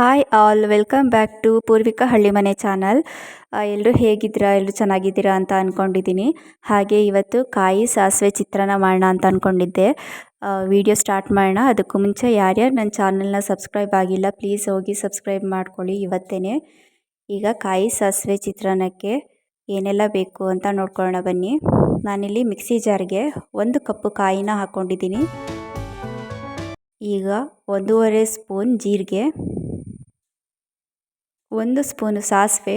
Hi all welcome back to Purvika ಹಳ್ಳಿ ಮನೆ channel ಎಲ್ಲರೂ ಹೇಗಿದ್ದೀರಾ? ಎಲ್ಲರೂ ಚೆನ್ನಾಗಿದ್ದೀರಾ ಅಂತ ಅಂದ್ಕೊಂಡಿದ್ದೀನಿ ಹಾಗೆ ಇವತ್ತು ಕಾಯಿ ಸಾಸಿವೆ ಚಿತ್ರಾನ್ನ ಮಾಡೋಣ ಅಂತ ಅಂದ್ಕೊಂಡಿದ್ದೆ ವಿಡಿಯೋ ಸ್ಟಾರ್ಟ್ ಮಾಡೋಣ. ಅದಕ್ಕೂ ಮುಂಚೆ ಯಾರ್ಯಾರು ನನ್ನ ಚಾನಲ್ನ ಸಬ್ಸ್ಕ್ರೈಬ್ ಆಗಿಲ್ಲ ಪ್ಲೀಸ್ ಹೋಗಿ ಸಬ್ಸ್ಕ್ರೈಬ್ ಮಾಡ್ಕೊಳ್ಳಿ ಇವತ್ತೇ ಈಗ ಕಾಯಿ ಸಾಸಿವೆ ಚಿತ್ರಾನ್ನಕ್ಕೆ ಏನೆಲ್ಲ ಬೇಕು ಅಂತ ನೋಡ್ಕೊಳ್ಳೋಣ ಬನ್ನಿ. ನಾನಿಲ್ಲಿ ಮಿಕ್ಸಿ ಜಾರ್ಗೆ ಒಂದು ಕಪ್ಪು ಕಾಯಿನ ಹಾಕ್ಕೊಂಡಿದ್ದೀನಿ ಈಗ ಒಂದೂವರೆ ಸ್ಪೂನ್ ಜೀರಿಗೆ ಒಂದು ಸ್ಪೂನು ಸಾಸಿವೆ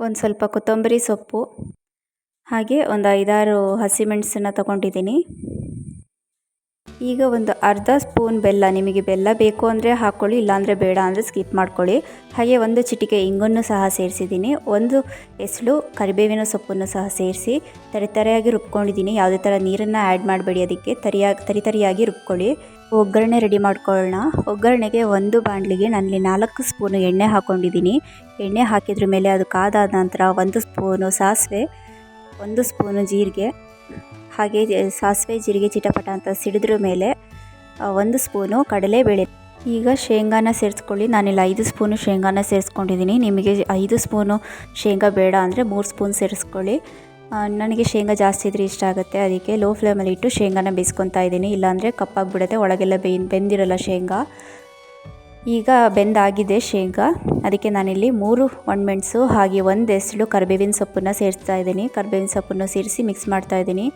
ಒಂದು ಸ್ವಲ್ಪ ಕೊತ್ತಂಬರಿ ಸೊಪ್ಪು ಹಾಗೆ ಒಂದು ಐದಾರು ಹಸಿಮೆಣಸನ್ನ ತಗೊಂಡಿದ್ದೀನಿ. ಈಗ ಒಂದು ಅರ್ಧ ಸ್ಪೂನ್ ಬೆಲ್ಲ ನಿಮಗೆ ಬೆಲ್ಲ ಬೇಕು ಅಂದರೆ ಹಾಕ್ಕೊಳ್ಳಿ ಇಲ್ಲಾಂದರೆ ಬೇಡ ಅಂದರೆ ಸ್ಕಿಪ್ ಮಾಡ್ಕೊಳ್ಳಿ. ಹಾಗೆ ಒಂದು ಚಿಟಿಕೆ ಇಂಗನ್ನು ಸಹ ಸೇರಿಸಿದ್ದೀನಿ. ಒಂದು ಎಸಳು ಕರಿಬೇವಿನ ಸೊಪ್ಪನ್ನು ಸಹ ಸೇರಿಸಿ ತರಿತರಿಯಾಗಿ ರುಬ್ಕೊಂಡಿದ್ದೀನಿ. ಯಾವುದೇ ಥರ ನೀರನ್ನು ಆ್ಯಡ್ ಮಾಡಬೇಡಿ ಅದಕ್ಕೆ. ತರಿಯಾಗಿ ತರಿತರಿಯಾಗಿ ರುಬ್ಕೊಳ್ಳಿ. ಒಗ್ಗರಣೆ ರೆಡಿ ಮಾಡ್ಕೊಳ್ಳೋಣ. ಒಗ್ಗರಣೆಗೆ ಒಂದು ಬಾಣಲಿಗೆ ನನ್ನಲ್ಲಿ ನಾಲ್ಕು ಸ್ಪೂನು ಎಣ್ಣೆ ಹಾಕ್ಕೊಂಡಿದ್ದೀನಿ. ಎಣ್ಣೆ ಹಾಕಿದ್ರ ಮೇಲೆ ಅದು ಕಾದಾದ ನಂತರ ಒಂದು ಸ್ಪೂನು ಸಾಸಿವೆ, ಒಂದು ಸ್ಪೂನು ಜೀರಿಗೆ ಹಾಗೆ ಸಾಸಿವೆ, ಜೀರಿಗೆ, ಚಿಟಪಟ ಅಂತ ಸಿಡಿದ್ರ ಮೇಲೆ ಒಂದು ಸ್ಪೂನು ಕಡಲೆಬೇಳೆ ಈಗ ಶೇಂಗಾನ ಸೇರಿಸ್ಕೊಳ್ಳಿ. ನಾನಿಲ್ಲಿ ಐದು ಸ್ಪೂನು ಶೇಂಗಾನ ಸೇರಿಸ್ಕೊಂಡಿದ್ದೀನಿ. ನಿಮಗೆ ಐದು ಸ್ಪೂನು ಶೇಂಗಾ ಬೇಡ ಅಂದರೆ ಮೂರು ಸ್ಪೂನ್ ಸೇರಿಸ್ಕೊಳ್ಳಿ. ನನಗೆ ಶೇಂಗಾ ಜಾಸ್ತಿ ಇದ್ರೆ ಇಷ್ಟ ಆಗುತ್ತೆ. ಅದಕ್ಕೆ ಲೋ ಫ್ಲೇಮಲ್ಲಿ ಇಟ್ಟು ಶೇಂಗಾನ ಬೇಯಿಸ್ಕೊತಾ ಇದ್ದೀನಿ. ಇಲ್ಲಾಂದರೆ ಕಪ್ಪಾಗಿಬಿಡುತ್ತೆ. ಒಳಗೆಲ್ಲ ಬೇಯ್, ಬೆಂದಿರಲ್ಲ ಶೇಂಗಾ. ಈಗ ಬೆಂದಾಗಿದೆ ಶೇಂಗಾ. ಅದಕ್ಕೆ ನಾನಿಲ್ಲಿ ಮೂರು ಒಣಮೆಣಸು, ಹಾಗೆ ಒಂದು ಎಸಳು ಕರಿಬೇವಿನ ಸೊಪ್ಪನ್ನು ಸೇರಿಸ್ತಾ ಇದ್ದೀನಿ. ಕರಿಬೇವಿನ ಸೊಪ್ಪನ್ನು ಸೇರಿಸಿ ಮಿಕ್ಸ್ ಮಾಡ್ತಾ ಇದ್ದೀನಿ.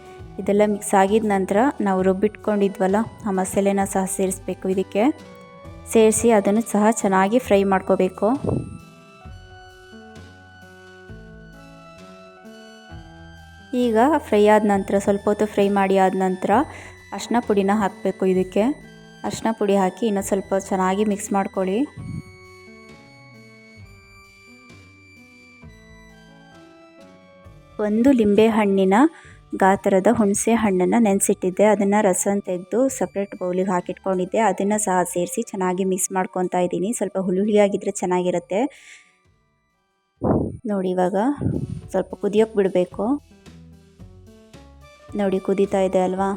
ಇದೆಲ್ಲ ಮಿಕ್ಸ್ ಆಗಿದ ನಂತರ ನಾವು ರುಬ್ಬಿಟ್ಕೊಂಡಿದ್ವಲ್ಲ, ಆ ಮಸಾಲೆನ ಸಹ ಸೇರಿಸಬೇಕು. ಇದಕ್ಕೆ ಸೇರಿಸಿ ಅದನ್ನು ಸಹ ಚೆನ್ನಾಗಿ ಫ್ರೈ ಮಾಡ್ಕೋಬೇಕು. ಈಗ ಫ್ರೈ ಆದ ನಂತರ, ಸ್ವಲ್ಪ ಹೊತ್ತು ಫ್ರೈ ಮಾಡಿ ಆದ ನಂತರ ಅರ್ಶಿನ ಪುಡಿನ ಹಾಕಬೇಕು ಇದಕ್ಕೆ. ಅರ್ಶಿನ ಪುಡಿ ಹಾಕಿ ಇನ್ನೂ ಸ್ವಲ್ಪ ಚೆನ್ನಾಗಿ ಮಿಕ್ಸ್ ಮಾಡ್ಕೊಳ್ಳಿ. ಒಂದು ಲಿಂಬೆ ಹಣ್ಣಿನ ಗಾತ್ರದ ಹುಣಸೆ ಹಣ್ಣನ್ನು ನೆನೆಸಿಟ್ಟಿದ್ದೆ. ಅದನ್ನು ರಸನ ತೆಗೆದು ಸಪ್ರೇಟ್ ಬೌಲಿಗೆ ಹಾಕಿಟ್ಕೊಂಡಿದ್ದೆ. ಅದನ್ನು ಸಹ ಸೇರಿಸಿ ಚೆನ್ನಾಗಿ ಮಿಕ್ಸ್ ಮಾಡ್ಕೊತಾ ಇದ್ದೀನಿ. ಸ್ವಲ್ಪ ಹುಳಿ ಹುಳಿಯಾಗಿದ್ದರೆ ಚೆನ್ನಾಗಿರುತ್ತೆ. ನೋಡಿ ಇವಾಗ ಸ್ವಲ್ಪ ಕುದಿಯೋಕೆ ಬಿಡಬೇಕು. ನೋಡಿ ಕುದೀತಾ ಇದೆ ಅಲ್ವಾ?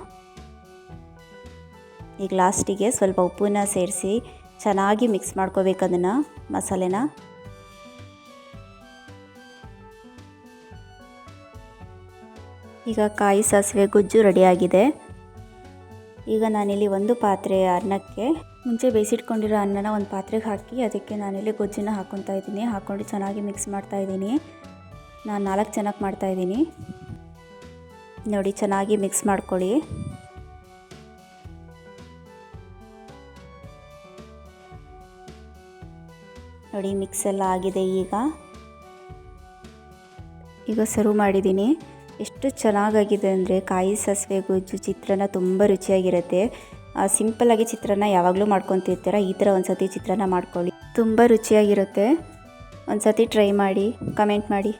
ಈಗ ಲಾಸ್ಟಿಗೆ ಸ್ವಲ್ಪ ಉಪ್ಪನ್ನ ಸೇರಿಸಿ ಚೆನ್ನಾಗಿ ಮಿಕ್ಸ್ ಮಾಡ್ಕೋಬೇಕು ಅದನ್ನು ಮಸಾಲೆನ. ಈಗ ಕಾಯಿ ಸಾಸಿವೆ ಗೊಜ್ಜು ರೆಡಿಯಾಗಿದೆ. ಈಗ ನಾನಿಲ್ಲಿ ಒಂದು ಪಾತ್ರೆ ಅನ್ನಕ್ಕೆ, ಮುಂಚೆ ಬೇಯಿಸಿಟ್ಕೊಂಡಿರೋ ಅನ್ನನ ಒಂದು ಪಾತ್ರೆಗೆ ಹಾಕಿ, ಅದಕ್ಕೆ ನಾನಿಲ್ಲಿ ಗೊಜ್ಜನ್ನು ಹಾಕ್ಕೊತಾ ಇದ್ದೀನಿ. ಹಾಕ್ಕೊಂಡು ಚೆನ್ನಾಗಿ ಮಿಕ್ಸ್ ಮಾಡ್ತಾ ಇದ್ದೀನಿ. ನಾನು ನಾಲ್ಕು ಜನಕ್ಕೆ ಮಾಡ್ತಾಯಿದ್ದೀನಿ ನೋಡಿ, ಚೆನ್ನಾಗಿ ಮಿಕ್ಸ್ ಮಾಡ್ಕೊಳ್ಳಿ. ನೋಡಿ, ಮಿಕ್ಸ್ ಎಲ್ಲ ಆಗಿದೆ ಈಗ. ಈಗ ಸರ್ವ್ ಮಾಡಿದ್ದೀನಿ. ಎಷ್ಟು ಚೆನ್ನಾಗಾಗಿದೆ ಅಂದರೆ ಕಾಯಿ ಸಾಸಿವೆ ಗೊಜ್ಜು ಚಿತ್ರಾನ್ನ ತುಂಬ ರುಚಿಯಾಗಿರುತ್ತೆ. ಸಿಂಪಲ್ಲಾಗಿ ಚಿತ್ರಾನ್ನ ಯಾವಾಗಲೂ ಮಾಡ್ಕೊತಿರ್ತೀರ, ಈ ಥರ ಒಂದು ಸತಿ ಚಿತ್ರಾನ್ನ ಮಾಡ್ಕೊಳ್ಳಿ. ತುಂಬ ರುಚಿಯಾಗಿರುತ್ತೆ. ಒಂದು ಸತಿ ಟ್ರೈ ಮಾಡಿ ಕಮೆಂಟ್ ಮಾಡಿ.